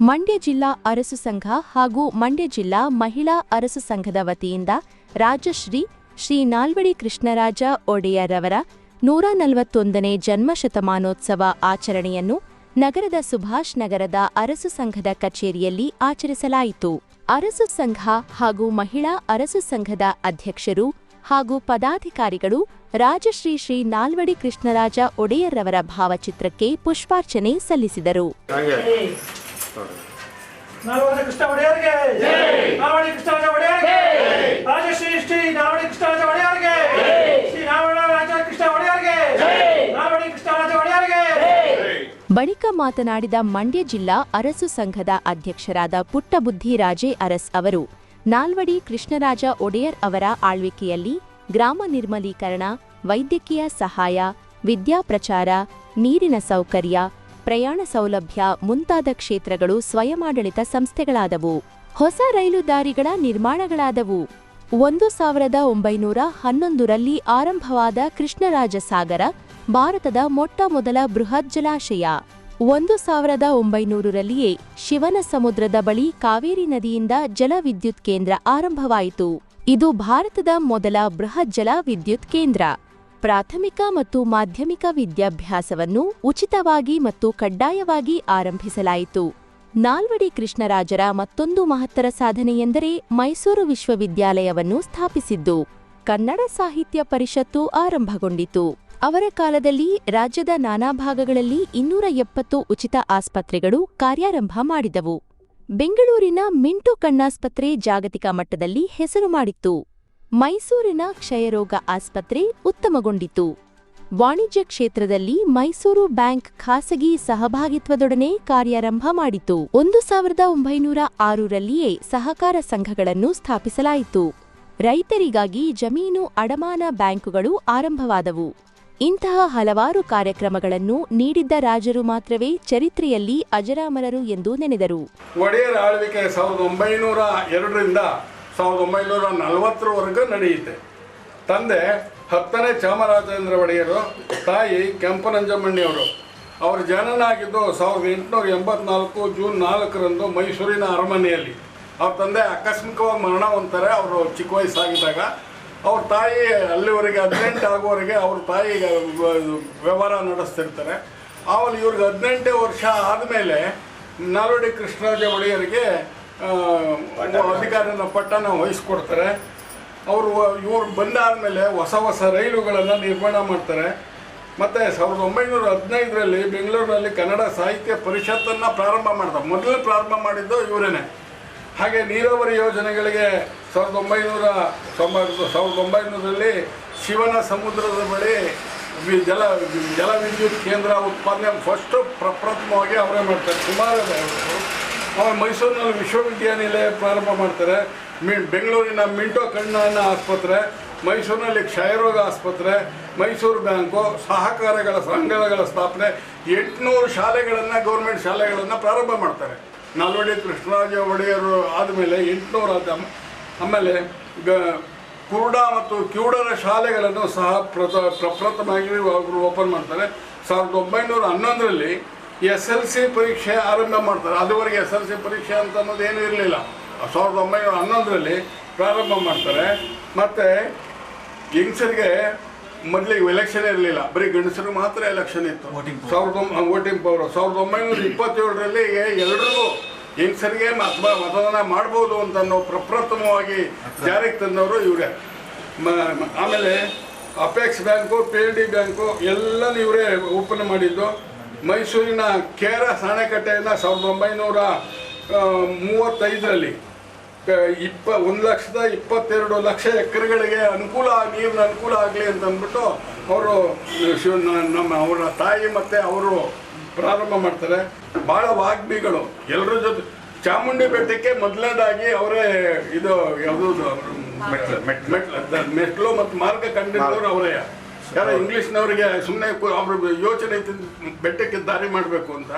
ಮಂಡ್ಯ ಜಿಲ್ಲಾ ಅರಸು ಸಂಘ ಹಾಗೂ ಮಂಡ್ಯ ಜಿಲ್ಲಾ ಮಹಿಳಾ ಅರಸು ಸಂಘದ ವತಿಯಿಂದ ರಾಜಶ್ರೀ ಶ್ರೀ ನಾಲ್ವಡಿ ಕೃಷ್ಣರಾಜ ಒಡೆಯರವರ ನೂರ ನಲವತ್ತೊಂದನೇ ಜನ್ಮ ಶತಮಾನೋತ್ಸವ ಆಚರಣೆಯನ್ನು ನಗರದ ಸುಭಾಷ್ ನಗರದ ಅರಸು ಸಂಘದ ಕಚೇರಿಯಲ್ಲಿ ಆಚರಿಸಲಾಯಿತು. ಅರಸು ಸಂಘ ಹಾಗೂ ಮಹಿಳಾ ಅರಸು ಸಂಘದ ಅಧ್ಯಕ್ಷರು ಹಾಗೂ ಪದಾಧಿಕಾರಿಗಳು ರಾಜಶ್ರೀ ಶ್ರೀ ನಾಲ್ವಡಿ ಕೃಷ್ಣರಾಜ ಒಡೆಯರ್ರವರ ಭಾವಚಿತ್ರಕ್ಕೆ ಪುಷ್ಪಾರ್ಚನೆ ಸಲ್ಲಿಸಿದರು. ನಾಲ್ವಡಿ ಕೃಷ್ಣ ಒಡೆಯರ್ಗೆ. ನಾಲ್ವಡಿ ಕೃಷ್ಣರಾಜ ಒಡೆಯರ್ಗೆ. ರಾಜಶ್ರೀ ಶ್ರೀ ನಾಲ್ವಡಿ ಕೃಷ್ಣರಾಜ ಒಡೆಯರ್ಗೆ ಶ್ರೀ ನಾರಾಯಣ ರಾಜ ಕೃಷ್ಣ ಒಡೆಯರ್ಗೆ. ನಾಲ್ವಡಿ ಕೃಷ್ಣರಾಜ ಒಡೆಯರ್ಗೆ. ಬಳಿಕ ಮಾತನಾಡಿದ ಮಂಡ್ಯ ಜಿಲ್ಲಾ ಅರಸು ಸಂಘದ ಅಧ್ಯಕ್ಷರಾದ ಪುಟ್ಟಬುದ್ಧಿ ರಾಜೇ ಅರಸ್ ಅವರು ನಾಲ್ವಡಿ ಕೃಷ್ಣರಾಜ ಒಡೆಯರ್ ಅವರ ಆಳ್ವಿಕೆಯಲ್ಲಿ ಗ್ರಾಮ ನಿರ್ಮಲೀಕರಣ ವೈದ್ಯಕೀಯ ಸಹಾಯ ವಿದ್ಯಾಪ್ರಚಾರ ನೀರಿನ ಸೌಕರ್ಯ ಪ್ರಯಾಣ ಸೌಲಭ್ಯ ಮುಂತಾದ ಕ್ಷೇತ್ರಗಳು ಸ್ವಯಮಾಡಳಿತ ಸಂಸ್ಥೆಗಳಾದವು. ಹೊಸ ರೈಲು ದಾರಿಗಳ ನಿರ್ಮಾಣಗಳಾದವು. ಒಂದು ಸಾವಿರದ ಒಂಬೈನೂರ ಹನ್ನೊಂದರಲ್ಲಿ ಆರಂಭವಾದ ಕೃಷ್ಣರಾಜ ಸಾಗರ ಭಾರತದ ಮೊಟ್ಟ ಮೊದಲ ಬೃಹತ್ ಜಲಾಶಯ. ಒಂದು ಸಾವಿರದ ಒಂಬೈನೂರರಲ್ಲಿಯೇ ಶಿವನ ಸಮುದ್ರದ ಬಳಿ ಕಾವೇರಿ ನದಿಯಿಂದ ಜಲವಿದ್ಯುತ್ ಕೇಂದ್ರ ಆರಂಭವಾಯಿತು. ಇದು ಭಾರತದ ಮೊದಲ ಬೃಹತ್ ಜಲ ವಿದ್ಯುತ್ ಕೇಂದ್ರ. ಪ್ರಾಥಮಿಕ ಮತ್ತು ಮಾಧ್ಯಮಿಕ ವಿದ್ಯಾಭ್ಯಾಸವನ್ನು ಉಚಿತವಾಗಿ ಮತ್ತು ಕಡ್ಡಾಯವಾಗಿ ಆರಂಭಿಸಲಾಯಿತು. ನಾಲ್ವಡಿ ಕೃಷ್ಣರಾಜರ ಮತ್ತೊಂದು ಮಹತ್ತರ ಸಾಧನೆಯೆಂದರೆ ಮೈಸೂರು ವಿಶ್ವವಿದ್ಯಾಲಯವನ್ನು ಸ್ಥಾಪಿಸಿದ್ದು. ಕನ್ನಡ ಸಾಹಿತ್ಯ ಪರಿಷತ್ತು ಆರಂಭಗೊಂಡಿತು. ಅವರ ಕಾಲದಲ್ಲಿ ರಾಜ್ಯದ ನಾನಾ ಭಾಗಗಳಲ್ಲಿ ಇನ್ನೂರ ಎಪ್ಪತ್ತು ಉಚಿತ ಆಸ್ಪತ್ರೆಗಳು ಕಾರ್ಯಾರಂಭ ಮಾಡಿದವು. ಬೆಂಗಳೂರಿನ ಮಿಂಟು ಕಣ್ಣಾಸ್ಪತ್ರೆ ಜಾಗತಿಕ ಮಟ್ಟದಲ್ಲಿ ಹೆಸರು ಮಾಡಿತ್ತು. ಮೈಸೂರಿನ ಕ್ಷಯರೋಗ ಆಸ್ಪತ್ರೆ ಉತ್ತಮಗೊಂಡಿತು. ವಾಣಿಜ್ಯ ಕ್ಷೇತ್ರದಲ್ಲಿ ಮೈಸೂರು ಬ್ಯಾಂಕ್ ಖಾಸಗಿ ಸಹಭಾಗಿತ್ವದೊಡನೆ ಕಾರ್ಯಾರಂಭ ಮಾಡಿತು. ಒಂದು ಸಾವಿರದ ಒಂಬೈನೂರ ಆರರಲ್ಲಿಯೇ ಸಹಕಾರ ಸಂಘಗಳನ್ನು ಸ್ಥಾಪಿಸಲಾಯಿತು. ರೈತರಿಗಾಗಿ ಜಮೀನು ಅಡಮಾನ ಬ್ಯಾಂಕುಗಳು ಆರಂಭವಾದವು. ಇಂತಹ ಹಲವಾರು ಕಾರ್ಯಕ್ರಮಗಳನ್ನು ನೀಡಿದ್ದ ರಾಜರು ಮಾತ್ರವೇ ಚರಿತ್ರೆಯಲ್ಲಿ ಅಜರಾಮರರು ಎಂದು ನೆನೆದರು. ಒಡೆಯರ್ ಆಳ್ವಿಕೆ ಸಾವಿರದ ಒಂಬೈನೂರ ನಲವತ್ತರವರೆಗೂ ನಡೆಯುತ್ತೆ. ತಂದೆ, ಹತ್ತನೇ ಚಾಮರಾಜೇಂದ್ರ ಒಡೆಯರು, ತಾಯಿ ಕೆಂಪನಂಜಮ್ಮಣ್ಣಿಯವರು ಅವರ ಜನನ ಆಗಿದ್ದು ಸಾವಿರದ ಎಂಟುನೂರ ಎಂಬತ್ನಾಲ್ಕು ಜೂನ್ ನಾಲ್ಕರಂದು ಮೈಸೂರಿನ ಅರಮನೆಯಲ್ಲಿ. ಅವ್ರ ತಂದೆ ಆಕಸ್ಮಿಕವಾಗಿ ಮರಣ ಹೊಂತಾರೆ ಅವರು ಚಿಕ್ಕ ವಯಸ್ಸಾಗಿದ್ದಾಗ ಅವ್ರ ತಾಯಿ ಅಲ್ಲಿವರೆಗೆ ಹದಿನೆಂಟು ಆಗುವವರೆಗೆ ಅವ್ರ ತಾಯಿ ವ್ಯವಹಾರ ನಡೆಸ್ತಿರ್ತಾರೆ. ಆಮೇಲೆ ಇವ್ರಿಗೆ ಹದಿನೆಂಟೇ ವರ್ಷ ಆದಮೇಲೆ ನಾಲ್ವಡಿ ಕೃಷ್ಣರಾಜ ಒಡೆಯರಿಗೆ ಅಧಿಕಾರನ ಪಟ್ಟನ ವಹಿಸ್ಕೊಡ್ತಾರೆ. ಅವರು ಇವ್ರು ಬಂದಾದಮೇಲೆ ಹೊಸ ಹೊಸ ರೈಲುಗಳನ್ನು ನಿರ್ಮಾಣ ಮಾಡ್ತಾರೆ. ಮತ್ತು ಸಾವಿರದ ಒಂಬೈನೂರ ಹದಿನೈದರಲ್ಲಿ ಬೆಂಗಳೂರಿನಲ್ಲಿ ಕನ್ನಡ ಸಾಹಿತ್ಯ ಪರಿಷತ್ತನ್ನು ಪ್ರಾರಂಭ ಮಾಡ್ತಾರೆ ಮೊದಲು ಪ್ರಾರಂಭ ಮಾಡಿದ್ದು ಇವರೇನೆ. ಹಾಗೆ ನೀರಾವರಿ ಯೋಜನೆಗಳಿಗೆ ಸಾವಿರದ ಒಂಬೈನೂರ ತೊಂಬತ್ತು ಸಾವಿರದ ಒಂಬೈನೂರರಲ್ಲಿ ಶಿವನ ಸಮುದ್ರದ ಬಳಿ ವಿ- ಜಲ, ಜಲವಿದ್ಯುತ್ ಕೇಂದ್ರ ಉತ್ಪಾದನೆ, ಫಸ್ಟು ಪ್ರಪ್ರಥಮವಾಗಿ ಅವರೇ ಮಾಡ್ತಾರೆ. ಸುಮಾರು ಮೈಸೂರಿನಲ್ಲಿ ವಿಶ್ವವಿದ್ಯಾನಿಲಯ ಪ್ರಾರಂಭ ಮಾಡ್ತಾರೆ. ಮಿ ಬೆಂಗಳೂರಿನ ಮಿಂಟೋ ಕಣ್ಣನ ಆಸ್ಪತ್ರೆ, ಮೈಸೂರಿನಲ್ಲಿ ಕ್ಷಯರೋಗ ಆಸ್ಪತ್ರೆ, ಮೈಸೂರು ಬ್ಯಾಂಕು, ಸಹಕಾರಗಳ ಸಂಘಗಳ ಸ್ಥಾಪನೆ, ಎಂಟುನೂರು ಶಾಲೆಗಳನ್ನು, ಗೌರ್ಮೆಂಟ್ ಶಾಲೆಗಳನ್ನು ಪ್ರಾರಂಭ ಮಾಡ್ತಾರೆ. ನಾಲ್ವಡಿ ಕೃಷ್ಣರಾಜ ಒಡೆಯರು ಆದಮೇಲೆ ಎಂಟುನೂರು ಆದ ಆಮೇಲೆ ಗ ಕುರುಡ ಮತ್ತು ಕ್ಯೂಡರ ಶಾಲೆಗಳನ್ನು ಸಹ ಪ್ರಥ ಪ್ರಪ್ರಥಮವಾಗಿ ಅವರು ಓಪನ್ ಮಾಡ್ತಾರೆ. ಸಾವಿರದ ಒಂಬೈನೂರ ಹನ್ನೊಂದರಲ್ಲಿ ಎಸ್ ಎಲ್ ಸಿ ಪರೀಕ್ಷೆ ಆರಂಭ ಮಾಡ್ತಾರೆ. ಅದುವರೆಗೆ ಎಸ್ ಎಲ್ ಸಿ ಪರೀಕ್ಷೆ ಅಂತ ಅನ್ನೋದು ಏನೂ ಇರಲಿಲ್ಲ. ಸಾವಿರದ ಒಂಬೈನೂರ ಹನ್ನೊಂದರಲ್ಲಿ ಪ್ರಾರಂಭ ಮಾಡ್ತಾರೆ. ಮತ್ತು ಹೆಂಗಸರಿಗೆ ಮೊದಲಿಗೆ ಎಲೆಕ್ಷನ್ ಇರಲಿಲ್ಲ. ಬರೀ ಗಂಡಸರು ಮಾತ್ರ ಎಲೆಕ್ಷನ್ ಇತ್ತು. ಸಾವಿರದ ವೋಟಿಂಗ್ ಪವರ್ ಸಾವಿರದ ಒಂಬೈನೂರ ಇಪ್ಪತ್ತೇಳರಲ್ಲಿ ಎಲ್ಲರಿಗೂ ಹೆಂಗಸರಿಗೆ ಅಥವಾ ಮತದಾನ ಮಾಡ್ಬೋದು ಅಂತ ಅನ್ನೋ ಪ್ರಪ್ರಥಮವಾಗಿ ಜಾರಿಗೆ ತಂದವರು ಇವರೇ. ಆಮೇಲೆ apex bank P L D bank ಎಲ್ಲನೂ ಇವರೇ ಓಪನ್ ಮಾಡಿದ್ದು. ಮೈಸೂರಿನ ಕೇರ ಸಾಣೆಕಟ್ಟೆಯನ್ನು ಸಾವಿರದ ಒಂಬೈನೂರ ಮೂವತ್ತೈದರಲ್ಲಿ ಕ- ಇಪ್ಪ, ಒಂದು ಲಕ್ಷದ ಇಪ್ಪತ್ತೆರಡು ಲಕ್ಷ ಎಕರೆಗಳಿಗೆ ಅನುಕೂಲ ನೀರಿನ ಅನುಕೂಲ ಆಗಲಿ ಅಂತ ಅಂದ್ಬಿಟ್ಟು ಅವರು ನಮ್ಮ ಅವರ ತಾಯಿ ಮತ್ತು ಅವರು ಪ್ರಾರಂಭ ಮಾಡ್ತಾರೆ. ಭಾಳ ವಾಗ್ಮಿಗಳು. ಎಲ್ಲರ ಜೊತೆ, ಚಾಮುಂಡಿ ಬೆಟ್ಟಕ್ಕೆ ಮೊದಲನೇದಾಗಿ ಅವರೇ ಇದು ಯಾವುದು ಮೆಟ್ಲು ಮತ್ತು ಮಾರ್ಗ ಕಂಡಿದ್ದವರು ಅವರೇ. ಯಾರೋ ಇಂಗ್ಲೀಷ್ನವರಿಗೆ ಸುಮ್ಮನೆ ಅವ್ರ ಯೋಚನೆ ಐತಿ ಬೆಟ್ಟಕ್ಕೆ ದಾರಿ ಮಾಡಬೇಕು ಅಂತ.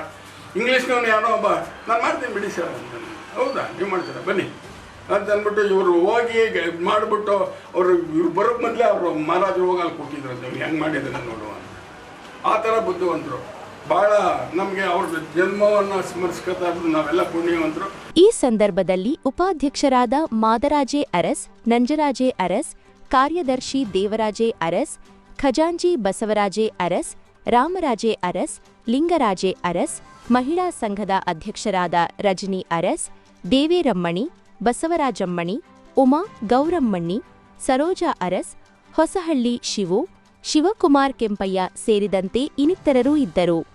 ಇಂಗ್ಲೀಷ್ನವನು ಯಾರೋ ಒಬ್ಬ, ನಾನು ಮಾಡ್ತೀನಿ ಬಿಡಿ ಸರ್. ಅಂತ ಹೌದಾ? ನೀವು ಮಾಡ್ತೀರಾ? ಬನ್ನಿ. ಅಂತ ಅಂದ್ಬಿಟ್ಟು ಇವರು ಹೋಗಿ ಮಾಡಿಬಿಟ್ಟು ಅವರು ಇವ್ರು ಬರೋಕ್ಕೆ ಮೊದಲೇ ಅವರು ಮಹಾರಾಜರು ಹೋಗಿ ಅಲ್ಲಿ ಕೊಟ್ಟಿದ್ರು ಅಂತ ಹೆಂಗೆ ಮಾಡಿದ್ದಾರೆ ನೋಡುವ ಅಂತ. ಆ ಥರ ಬುದ್ಧಿವಂತರು. ಬಹಳ ನಮಗೆ ಅವ್ರ ಜನ್ಮವನ್ನು ಸ್ಮರಿಸ್ಕೊತಾ ನಾವೆಲ್ಲ ಪುಣ್ಯವಂತರು. ಈ ಸಂದರ್ಭದಲ್ಲಿ ಉಪಾಧ್ಯಕ್ಷರಾದ ಮಾದರಾಜೆ ಅರಸ್, ನಂಜರಾಜೆ ಅರಸ್, ಕಾರ್ಯದರ್ಶಿ ದೇವರಾಜೆ ಅರಸ್ ಖಜಾಂಜಿ ಬಸವರಾಜೆ ಅರಸ್, ರಾಮರಾಜೆ ಅರಸ್, ಲಿಂಗರಾಜೆ ಅರಸ್, ಮಹಿಳಾ ಸಂಘದ ಅಧ್ಯಕ್ಷರಾದ ರಜನಿ ಅರಸ್, ದೇವೇರಮ್ಮಣಿ, ಬಸವರಾಜಮ್ಮಣಿ, ಉಮಾ ಗೌರಮ್ಮಣ್ಣಿ ಸರೋಜಾ ಅರಸ್, ಹೊಸಹಳ್ಳಿ ಶಿವು, ಶಿವಕುಮಾರ್ ಕೆಂಪಯ್ಯ ಸೇರಿದಂತೆ ಇನ್ನಿತರರು ಇದ್ದರು.